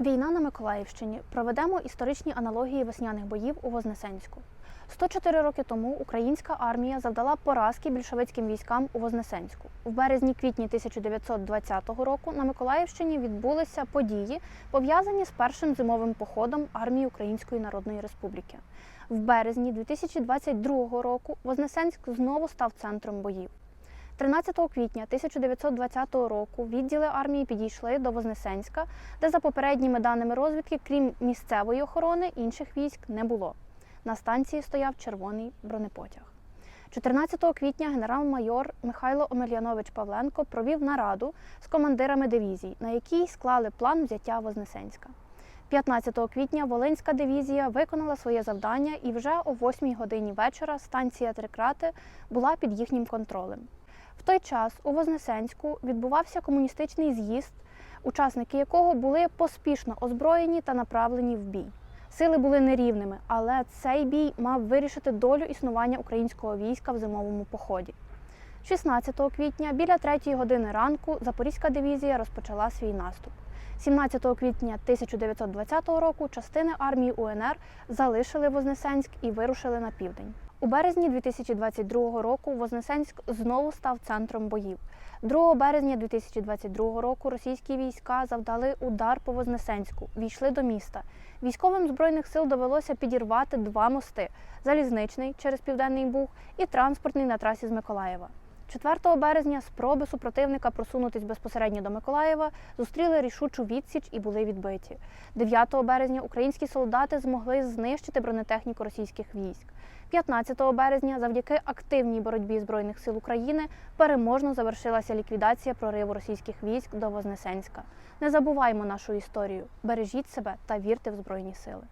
Війна на Миколаївщині. Проведемо історичні аналогії весняних боїв у Вознесенську. 104 роки тому українська армія завдала поразки більшовицьким військам у Вознесенську. В березні-квітні 1920 року на Миколаївщині відбулися події, пов'язані з першим зимовим походом армії Української Народної Республіки. В березні 2022 року Вознесенськ знову став центром боїв. 13 квітня 1920 року відділи армії підійшли до Вознесенська, де за попередніми даними розвідки, крім місцевої охорони, інших військ не було. На станції стояв червоний бронепотяг. 14 квітня генерал-майор Михайло Омельянович Павленко провів нараду з командирами дивізій, на якій склали план взяття Вознесенська. 15 квітня Волинська дивізія виконала своє завдання, і вже о 8 годині вечора станція Трикрати була під їхнім контролем. Той час у Вознесенську відбувався комуністичний з'їзд, учасники якого були поспішно озброєні та направлені в бій. Сили були нерівними, але цей бій мав вирішити долю існування українського війська в зимовому поході. 16 квітня біля 3 години ранку Запорізька дивізія розпочала свій наступ. 17 квітня 1920 року частини армії УНР залишили Вознесенськ і вирушили на південь. У березні 2022 року Вознесенськ знову став центром боїв. 2 березня 2022 року російські війська завдали удар по Вознесенську, війшли до міста. Військовим збройних сил довелося підірвати два мости: залізничний через Південний Буг і транспортний на трасі з Миколаєва. 4 березня спроби супротивника просунутись безпосередньо до Миколаєва зустріли рішучу відсіч і були відбиті. 9 березня українські солдати змогли знищити бронетехніку російських військ. 15 березня, завдяки активній боротьбі збройних сил України, переможно завершилася ліквідація прориву російських військ до Вознесенська. Не забуваймо нашу історію, бережіть себе та вірте в збройні сили.